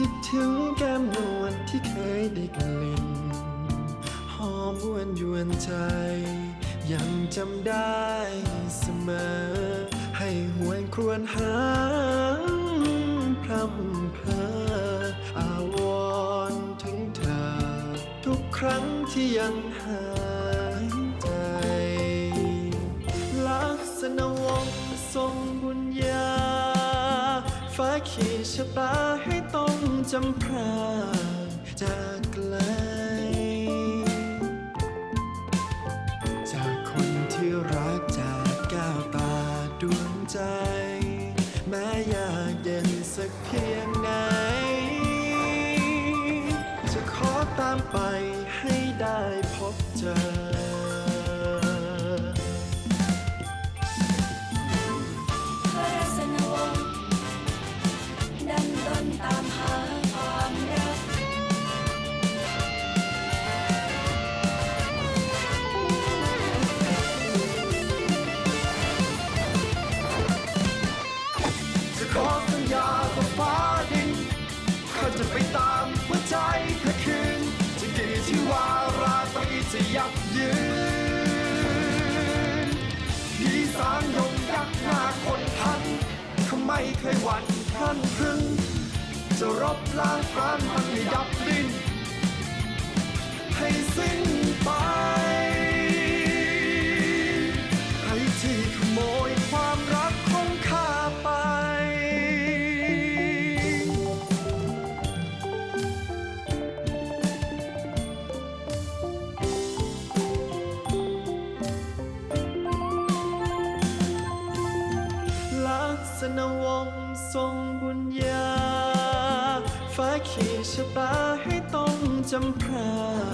คิดถึงแก้มนวลที่เคยได้กลิ่นหอมหวนยวนใจ ยังจำได้เสมอ ให้หวนครวญหาพรำเพออาวรณ์ถึงเธอ ทุกครั้งที่ยังหายใจลักษณะวงทรงบุญญาฟ้าขีชะตาให้ จำพรากจากไกล จากคนที่รักจากแก้วตาดวงใจ แม้ยากเย็นสักเพียงไหน จะขอตามไป ไม่เคยหวั่นพลันพรึงจะรบล้างพรานมันให้ดับดินให้สิ้นไป ต้อ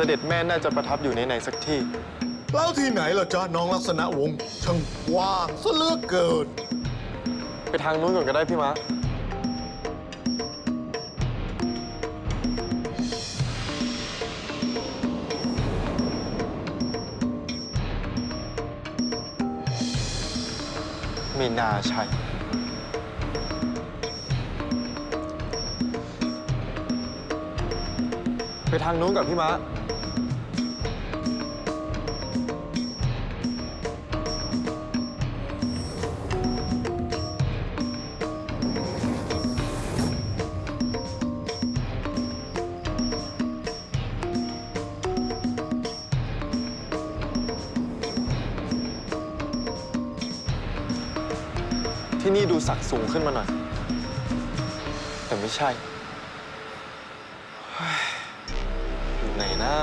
สด็จแม่น่าจะประทับอยู่ในไหนสักที่ แล้วที่ไหนล่ะจ๊ะน้องลักษณะวงศ์ช่างกว้างซะเหลือกเกิน ไปทางนู้นก่อนก็ได้พี่มะไม่น่าใช่ไปทางนู้นกับพี่มะ ที่นี่ดูศักดิ์สูงขึ้นมาหน่อย แต่ไม่ใช่เฮ้ยอยู่ไหนนะ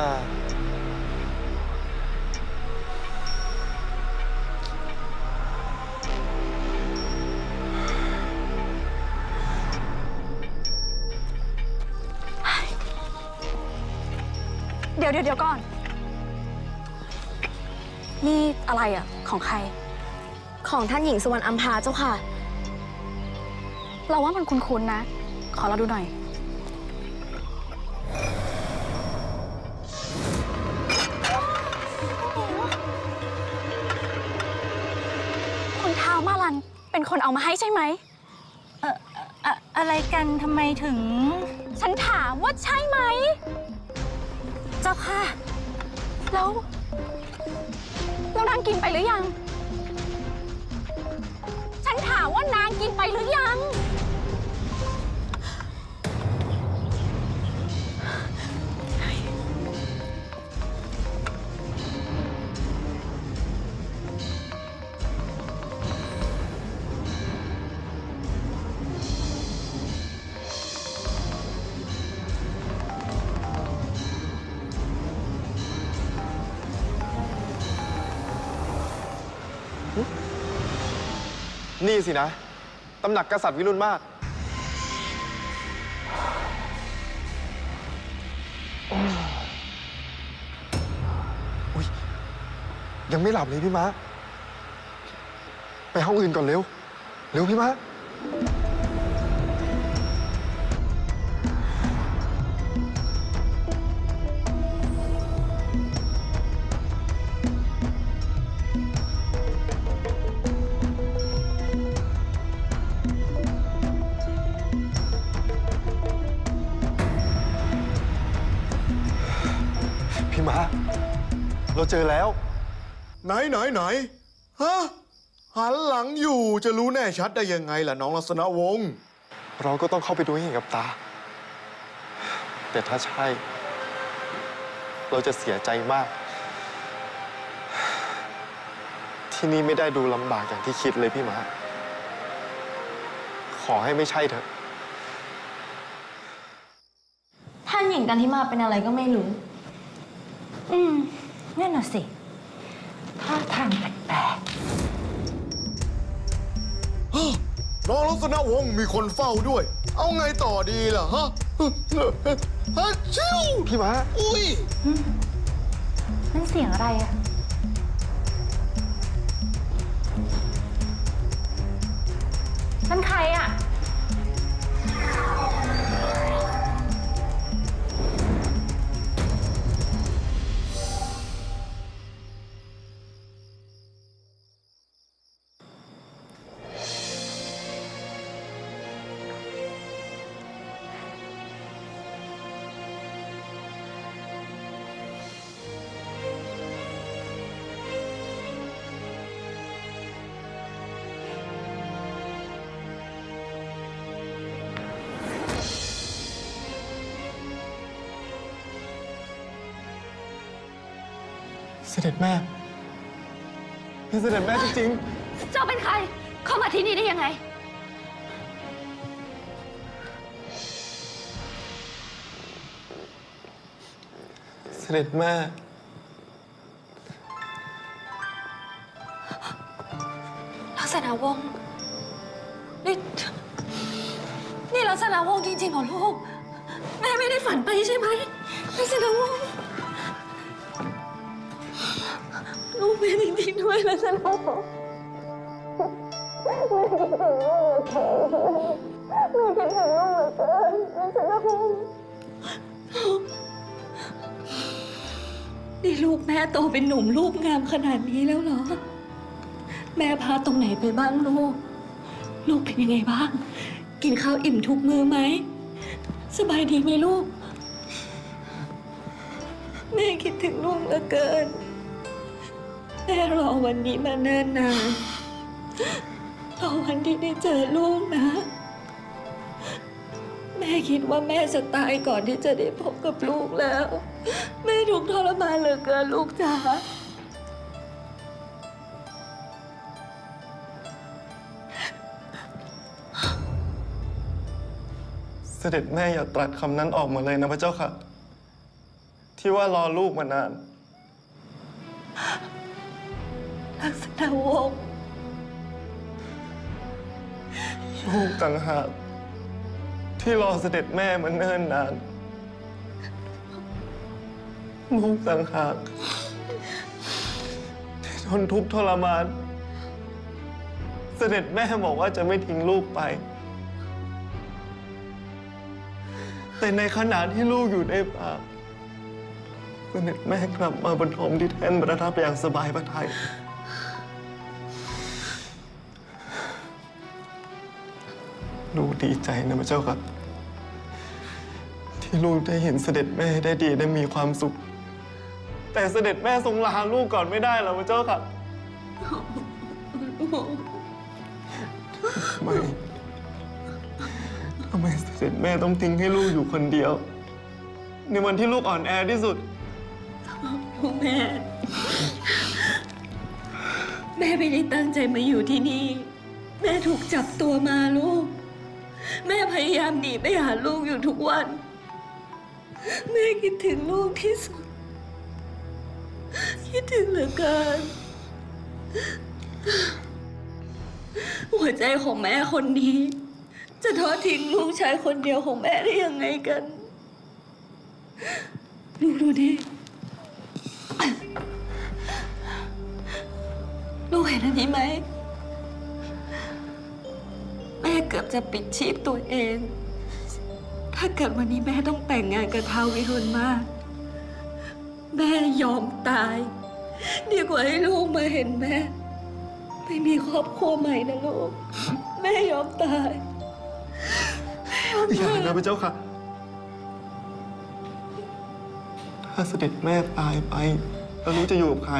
เดี๋ยวเดี๋ยวเดี๋ยวก่อน นี่อะไรอะ ของใคร ของท่านหญิงสุวรรณอัมพาเจ้าค่ะ เราว่ามันคุ้นๆนะ ขอเราดูหน่อย คุณท้าวมาลันเป็นคนเอามาให้ใช่ไหมอะอะไรกันทำไมถึง ฉันถามว่าใช่ไหม เจ้าค่ะ แล้วแล้วนายางกินไปหรือยัง ฉันถามว่านางกินไปหรือยัง นี่สินะ ตำหนักกษัตริย์วิรุณมาก อุ้ยยังไม่หลับเลยพี่ม้าไปห้องอื่นก่อนเร็ว เร็วพี่ม้า เราเจอแล้ว ไหนไหนไหนฮะหันหลังอยู่จะรู้แน่ชัดได้ยังไงล่ะน้องลักษณะวงศ์เราก็ต้องเข้าไปดูให้เห็นกับตา แต่ถ้าใช่ เราจะเสียใจมาก ที่นี่ไม่ได้ดูลำบากอย่างที่คิดเลยพี่ม้าขอให้ไม่ใช่เถอะ ท่านหญิงกันที่มาเป็นอะไรก็ไม่รู้ อืม นั่นน่ะสิท่าทางแปลกฮะน้องลักษณะวงศ์มีคนเฝ้าด้วย เอาไงต่อดีล่ะฮะฮะชิวพี่ม้าอุ้ยๆนั่นเสียงอะไรอะนั่นใครอะ สด็จแม่พี่เสด็จแม่จริงเจ้าเป็นใคร เข้ามาที่นี่ได้ยังไง ๆ เสด็จแม่ ลักษณะวงศ์นี่ นี่ลักษณะวงศ์จริงๆเหรอลูก แม่ไม่ได้ฝันไปใช่ไหมลักษณะวงศ์ ลูกแม่จริงๆด้วยลักษณะวงศ์นี่ลูกแม่โตเป็นหนุ่มรูปงามขนาดนี้แล้วเหรอ แม่พาตรงไหนไปบ้างลูก ลูกเป็นยังไงบ้าง กินข้าวอิ่มทุกมื้อไหม สบายดีไหมลูก แม่คิดถึงลูกเหลือเกิน แม่รอวันนี้มาเนิ่นนานรอวันที่ได้เจอลูกนะ แม่คิดว่าแม่จะตายก่อนที่จะได้พบกับลูกแล้ว แม่ถูกทรมานเหลือเกินลูกจ๋าเสด็จแม่อย่าตรัสคำนั้นออกมาเลยนะพระเจ้าค่ะ ที่ว่ารอลูกมานาน ลักษณะวงศ์ลูกต่างหากที่รอเสด็จแม่มาเนิ่นนาน ลูกต่างหากที่ทนทุกข์ทรมาน เสด็จแม่บอกว่าจะไม่ทิ้งลูกไป แต่ในขณะที่ลูกอยู่ในป่าเสด็จแม่กลับมาบนทมที่แท่นประทับอย่างสบายพระทัย ลูกดีใจนะพระเจ้าค่ะ ที่ลูกได้เห็นเสด็จแม่ได้ดีได้มีความสุข แต่เสด็จแม่ทรงลาลูกก่อนไม่ได้หรอพระเจ้าค่ะ ทำไมทำไมเสด็จแม่ต้องทิ้งให้ลูกอยู่คนเดียว ในวันที่ลูกอ่อนแอที่สุดแม่ แม่ไม่ได้ตั้งใจมาอยู่ที่นี่ แม่ถูกจับตัวมาลูก แม่พยายามหนีไปหาลูกอยู่ทุกวัน แม่คิดถึงลูกที่สุด คิดถึงเหลือเกิน หัวใจของแม่คนนี้ จะทอดทิ้งลูกชายคนเดียวของแม่ได้ยังไงกัน ลูกดูดิลูกเห็นอันนี้ไหม กือบจะปิดชีพตัวเอง ถ้าเกิดวันนี้แม่ต้องแต่งงานกับท้าววิรุณมาก แม่ยอมตาย ดีกว่าให้ลูกมาเห็นแม่ไม่มีครอบครัวใหม่นะลูก แม่ยอมตายอย่านะพระเจ้าค่ะ ถ้าเสด็จแม่ตายไป แล้วลูกจะอยู่กับใคร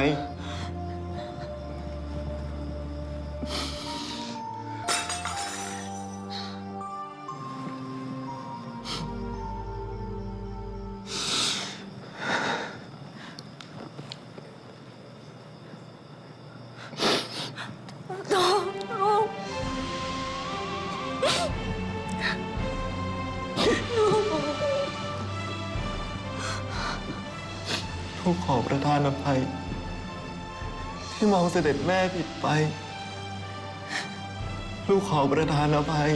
สด็จแม่ผิดไป ลูกขอประทานอภัย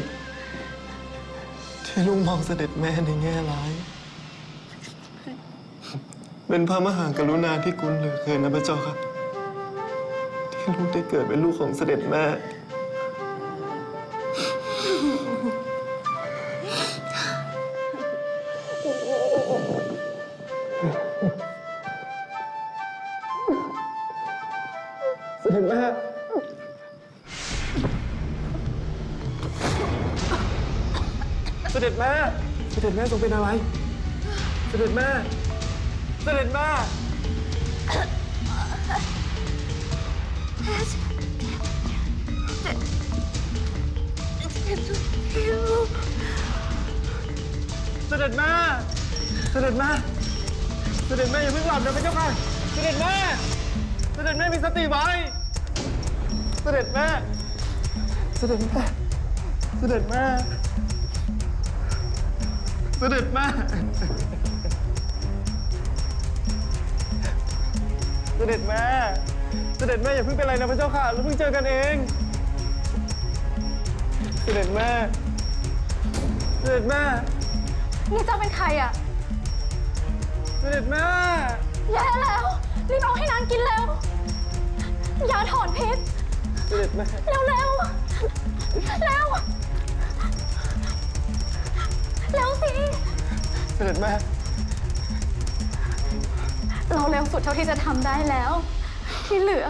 ที่ลูกมองเสด็จแม่ในแง่ร้าย เป็นพระมหากรุณาที่คุณเหลือเกินนะพระเจ้าค่ะ ที่ลูกได้เกิดเป็นลูกของเสด็จแม่ ด็จแม่ทรงเป็นอะไร เสด็จแม่ เสด็จแม่ เสด็จแม่ เสด็จแม่ เสด็จแม่อย่าเพิ่งหลับนะพระเจ้าค่ะ เสด็จแม่ เสด็จแม่มีสติไว้ เสด็จแม่ เสด็จแม่ เสด็จแม่ เสด็จแม่ เสด็จแม่ เสด็จแม่อย่าเพิ่งเป็นไรนะพระเจ้าค่ะ เราเพิ่งเจอกันเอง เสด็จแม่ เสด็จแม่ นี่เจ้าเป็นใครอะเสด็จแม่ แย่แล้ว รีบเอาให้นางกินเร็ว ยาถอนพิษ เสด็จแม่ เร็วเร็วเร็ว เร็วสิ เสด็จแม่ เราเร็วสุดเท่าที่จะทำได้แล้ว ที่เหลือ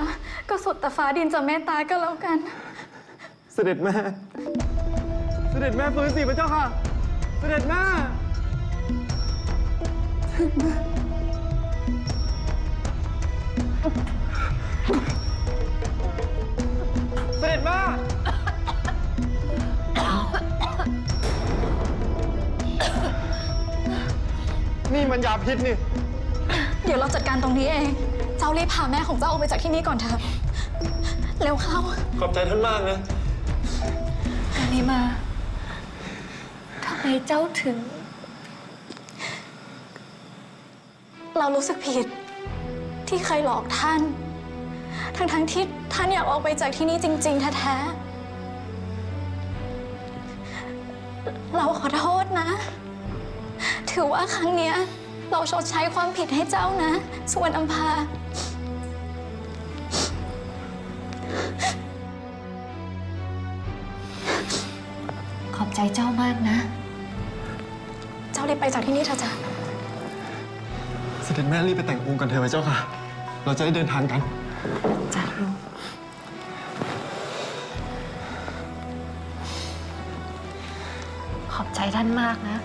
ก็สุดแต่ฟ้าดินจะเมตตาก็แล้วกัน เสด็จแม่ เสด็จแม่ฟื้นสิพระเจ้าค่ะ เสด็จแม่ เสด็จแม่ นี่มันยาพิษนี่ เดี๋ยวเราจัดการตรงนี้เอง เจ้ารีบพาแม่ของเจ้าออกไปจากที่นี่ก่อนเถอะ เร็วเข้าขอบใจท่านมากนะอันนี้มา ทำไมเจ้าถึง เรารู้สึกผิด ที่เคยหลอกท่าน ทั้งๆที่ท่านอยากออกไปจากที่นี่จริง ๆ แท้ๆ เราขอโทษนะ ถือว่าครั้งเนี้ย เราชดใช้ความผิดให้เจ้านะ ส่วนอัมพา ขอบใจเจ้ามากนะ เจ้ารีบไปจากที่นี่เถอะจ้ะเสด็จแม่รีบไปแต่งองค์กันเถอะพระเจ้าค่ะ เราจะได้เดินทางกันจ้าลูกขอบใจท่านมากนะ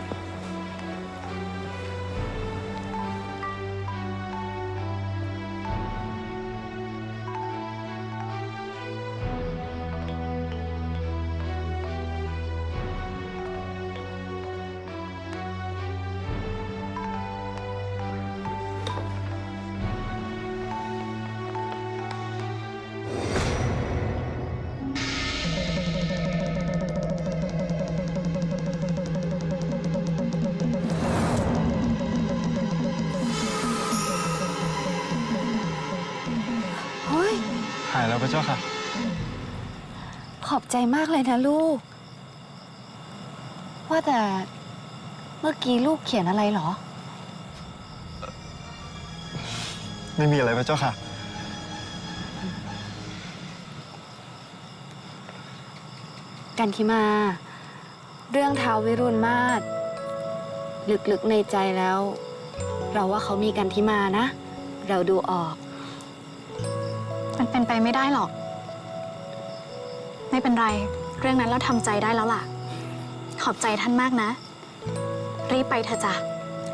ใจมากเลยนะลูก ว่าแต่เมื่อกี้ลูกเขียนอะไรเหรอ ไม่มีอะไรพระเจ้าค่ะ กันทิมา เรื่องท้าววิรุณมาศลึกๆในใจแล้ว เราว่าเขามีกันทิมานะ เราดูออก มันเป็นไปไม่ได้หรอก ไม่เป็นไร เรื่องนั้นเราทำใจได้แล้วล่ะ ขอบใจท่านมากนะ รีบไปเถอะจ้ะ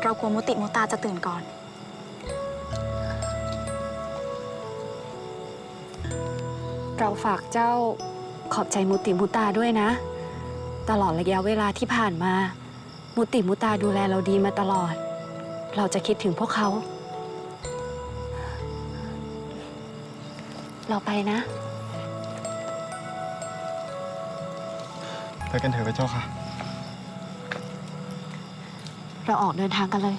เรากลัวมุติมุตาจะตื่นก่อน เราฝากเจ้าขอบใจมุติมุตาด้วยนะ ตลอดระยะเวลาที่ผ่านมา มุติมุตาดูแลเราดีมาตลอด เราจะคิดถึงพวกเขา เราไปนะ ไปกันเถอะพระเจ้าค่ะ เราออกเดินทางกันเลย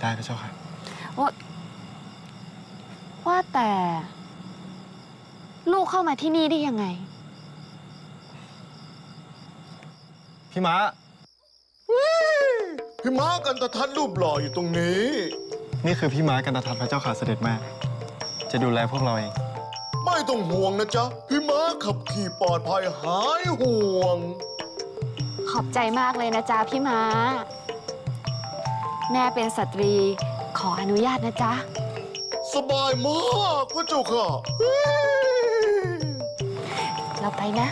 ได้พระเจ้าค่ะ ว่าว่าแต่ ลูกเข้ามาที่นี่ได้ยังไง พี่ม้า พี่ม้ากันตะทัดรูปหล่ออยู่ตรงนี้ นี่คือพี่ม้ากันตทัดพระเจ้าค่ะเสด็จแม่ จะดูแลพวกเราเอง ไม่ต้องห่วงนะจ๊ะ พี่ม้าขับขี่ปลอดภัยหายห่วง ขอบใจมากเลยนะจ๊ะพี่ม้า แม่เป็นสตรีขออนุญาตนะจ๊ะ สบายมากพระเจ้าค่ะเฮ้ยเราไปนะ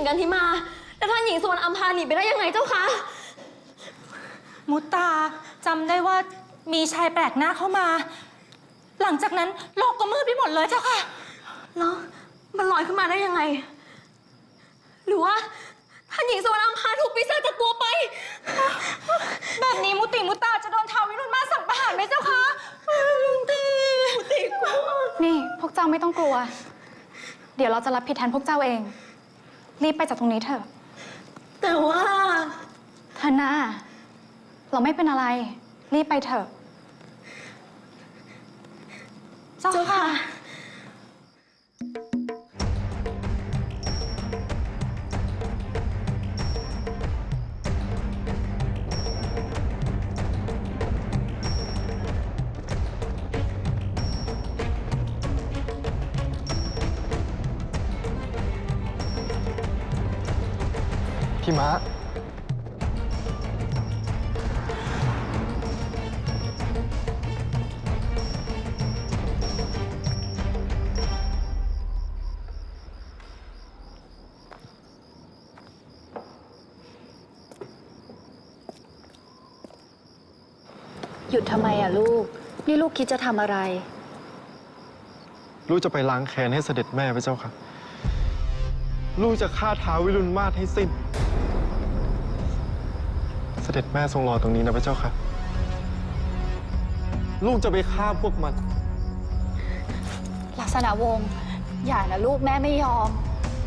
งกันทิมา แล้วท่านหญิงสุวรรณอัมพาหนีไปได้ยังไงเจ้าคะ มุตตาจำได้ว่ามีชายแปลกหน้าเข้ามา หลังจากนั้นโลกก็มืดไปหมดเลยเจ้าค่ะ แล้วมันลอยขึ้นมาได้ยังไง หรือว่าท่านหญิงสุวรรณอัมพาถูกปีศาจจับตัวไป แบบนี้มุติมุตตาจะโดนท้าววิรุณมาสั่งประหารไหมเจ้าคะมุติมุติกลัวนี่พวกเจ้าไม่ต้องกลัว เดี๋ยวเราจะรับผิดแทนพวกเจ้าเอง รีบไปจากตรงนี้เถอะ แต่ว่าธนาเราไม่เป็นอะไร รีบไปเถอะ เจ้าค่ะ ม้า หยุดทำไมอะลูก นี่ลูกคิดจะทำอะไร ลูกจะไปล้างแค้นให้เสด็จแม่พระเจ้าค่ะ ลูกจะฆ่าท้าววิรุณมาศให้สิ้นเสด็จแม่ทรงรอตรงนี้นะพระเจ้าค่ะ ลูกจะไปฆ่าพวกมัน ลักษณะวงศ์อย่านะลูกแม่ไม่ยอม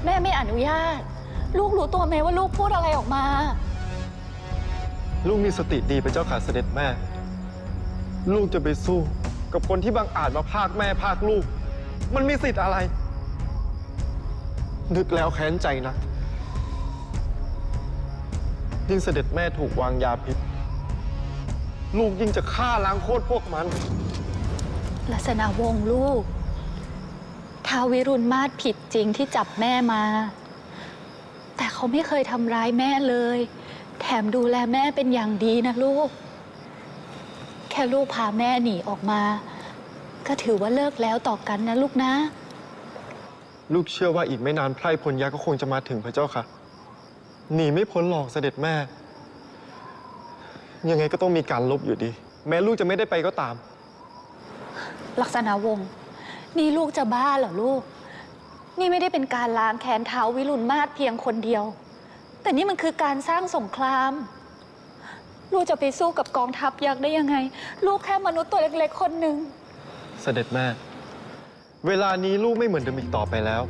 แม่ไม่อนุญาต ลูกรู้ตัวไหมว่าลูกพูดอะไรออกมา ลูกมีสติดีพระเจ้าค่ะเสด็จแม่ ลูกจะไปสู้ กับคนที่บังอาจมาพากแม่พากลูก มันมีสิทธิ์อะไร นึกแล้วแค้นใจนะ ยิ่งเสด็จแม่ถูกวางยาพิษ ลูกยิ่งจะฆ่าล้างโคตรพวกมัน ลักษณะวงศ์ลูกท้าววิรุณมาศผิดจริงที่จับแม่มา แต่เขาไม่เคยทำร้ายแม่เลย แถมดูแลแม่เป็นอย่างดีนะลูก แค่ลูกพาแม่หนีออกมา ก็ถือว่าเลิกแล้วต่อกันนะลูกนะ ลูกเชื่อว่าอีกไม่นานไพร่พลยักษ์ก็คงจะมาถึงพระเจ้าค่ะ หนีไม่พ้นหรอกเสด็จแม่ ยังไงก็ต้องมีการลบอยู่ดี แม้ลูกจะไม่ได้ไปก็ตาม ลักษณะวงศ์นี่ลูกจะบ้าเหรอลูก นี่ไม่ได้เป็นการล้างแค้นเท้าวิรุณมาศเพียงคนเดียว แต่นี่มันคือการสร้างสงคราม ลูกจะไปสู้กับกองทัพยักษ์ได้ยังไง ลูกแค่มนุษย์ตัวเล็กๆคนหนึ่ง เสด็จแม่ เวลานี้ลูกไม่เหมือนเดิมอีกต่อไปแล้ว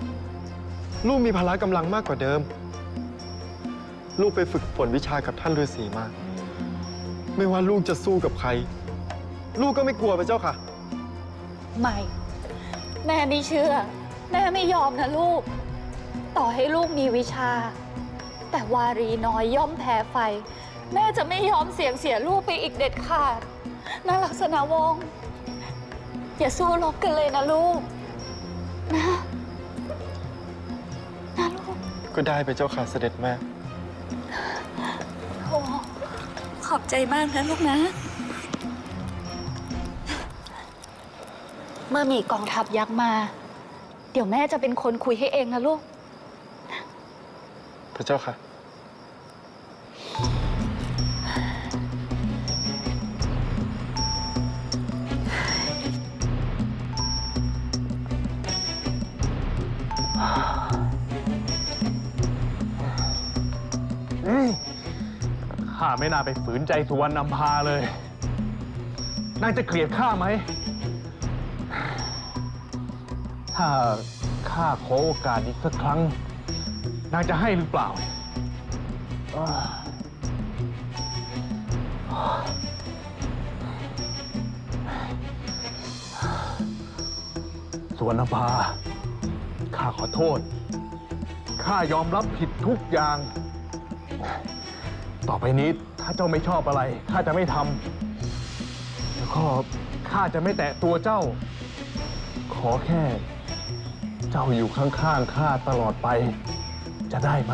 ลูกมีพละกำลังมากกว่าเดิม ลูกไปฝึกฝนวิชากับท่านฤาษีมา ไม่ว่าลูกจะสู้กับใคร ลูกก็ไม่กลัวไปเจ้าค่ะ ไม่ แม่ไม่เชื่อ แม่ไม่ยอมนะลูก ต่อให้ลูกมีวิชา แต่วารีน้อยย่อมแพ้ไฟ แม่จะไม่ยอมเสี่ยงเสียลูกไปอีกเด็ดขาดนะลักษณะวงศ์อย่าสู้รบกันเลยนะลูก นะ นะลูก ก็ได้ไปเจ้าค่ะเสด็จแม่ อบใจมากนะลูกนะ เมื่อมีกองทัพยักษ์มา เดี๋ยวแม่จะเป็นคนคุยให้เองนะลูก พระเจ้าค่ะ ไม่น่าไปฝืนใจสุวรรณนำพาเลย นางจะเกลียดข้าไหม ถ้าข้าขอโอกาสอีกสักครั้ง นางจะให้หรือเปล่าอ่าสุวรรณภา ข้าขอโทษ ข้ายอมรับผิดทุกอย่าง ต่อไปนี้ ถ้าเจ้าไม่ชอบอะไร ข้าจะไม่ทำแล้วก็ข้าจะไม่แตะตัวเจ้า ขอแค่ เจ้าอยู่ข้างๆข้าตลอดไป จะได้ไหม